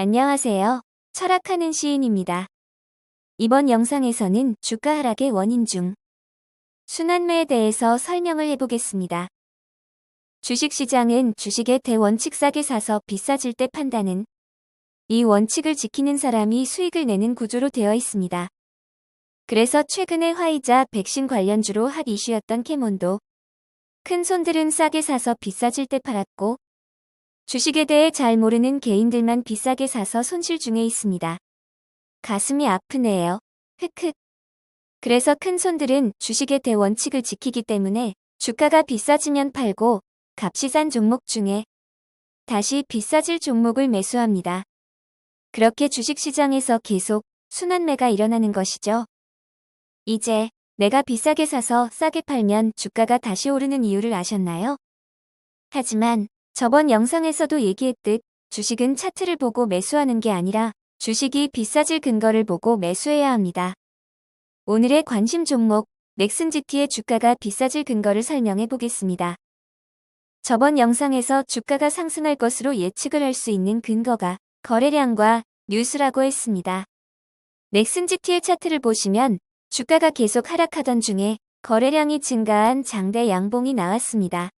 안녕하세요. 철학하는 시인입니다. 이번 영상에서는 주가 하락의 원인 중 순환매에 대해서 설명을 해보겠습니다. 주식시장은 주식의 대원칙 싸게 사서 비싸질 때 판다는 이 원칙을 지키는 사람이 수익을 내는 구조로 되어 있습니다. 그래서 최근에 화이자 백신 관련주로 핫 이슈였던 캐몬도 큰 손들은 싸게 사서 비싸질 때 팔았고 주식에 대해 잘 모르는 개인들만 비싸게 사서 손실 중에 있습니다. 가슴이 아프네요. 흑흑. 그래서 큰 손들은 주식의 대원칙을 지키기 때문에 주가가 비싸지면 팔고 값이 싼 종목 중에 다시 비싸질 종목을 매수합니다. 그렇게 주식시장에서 계속 순환매가 일어나는 것이죠. 이제 내가 비싸게 사서 싸게 팔면 주가가 다시 오르는 이유를 아셨나요? 하지만 저번 영상에서도 얘기했듯 주식은 차트를 보고 매수하는 게 아니라 주식이 비싸질 근거를 보고 매수해야 합니다. 오늘의 관심 종목 넥슨GT의 주가가 비싸질 근거를 설명해 보겠습니다. 저번 영상에서 주가가 상승할 것으로 예측을 할 수 있는 근거가 거래량과 뉴스라고 했습니다. 넥슨GT의 차트를 보시면 주가가 계속 하락하던 중에 거래량이 증가한 장대 양봉이 나왔습니다.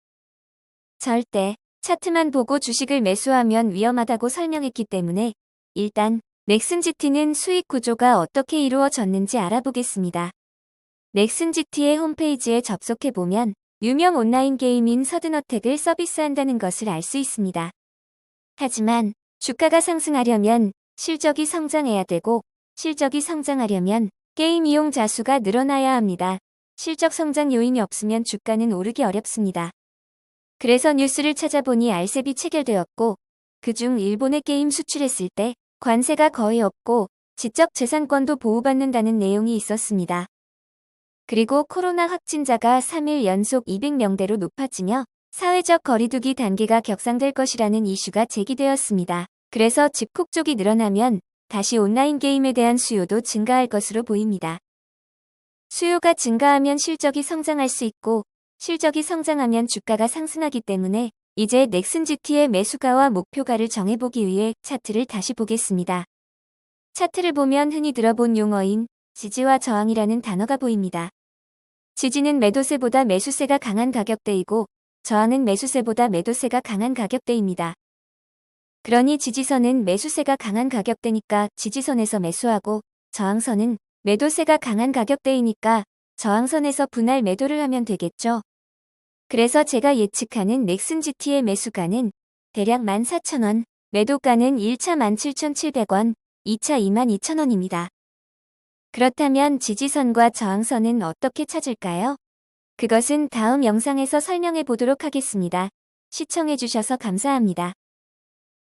절대 차트만 보고 주식을 매수하면 위험하다고 설명했기 때문에 일단 넥슨GT는 수익 구조가 어떻게 이루어졌는지 알아보겠습니다. 넥슨GT의 홈페이지에 접속해보면 유명 온라인 게임인 서든어택을 서비스한다는 것을 알 수 있습니다. 하지만 주가가 상승하려면 실적이 성장해야 되고 실적이 성장하려면 게임 이용자 수가 늘어나야 합니다. 실적 성장 요인이 없으면 주가는 오르기 어렵습니다. 그래서 뉴스를 찾아보니 알셉이 체결되었고 그중 일본의 게임 수출했을 때 관세가 거의 없고 지적 재산권도 보호받는다는 내용이 있었습니다. 그리고 코로나 확진자가 3일 연속 200명대로 높아지며 사회적 거리두기 단계가 격상될 것이라는 이슈가 제기되었습니다. 그래서 집콕 쪽이 늘어나면 다시 온라인 게임에 대한 수요도 증가할 것으로 보입니다. 수요가 증가하면 실적이 성장할 수 있고 실적이 성장하면 주가가 상승하기 때문에 이제 넥슨GT의 매수가와 목표가를 정해보기 위해 차트를 다시 보겠습니다. 차트를 보면 흔히 들어본 용어인 지지와 저항이라는 단어가 보입니다. 지지는 매도세보다 매수세가 강한 가격대이고 저항은 매수세보다 매도세가 강한 가격대입니다. 그러니 지지선은 매수세가 강한 가격대니까 지지선에서 매수하고 저항선은 매도세가 강한 가격대이니까 저항선에서 분할 매도를 하면 되겠죠. 그래서 제가 예측하는 넥슨GT의 매수가는 대략 14,000원, 매도가는 1차 17,700원, 2차 22,000원입니다. 그렇다면 지지선과 저항선은 어떻게 찾을까요? 그것은 다음 영상에서 설명해 보도록 하겠습니다. 시청해주셔서 감사합니다.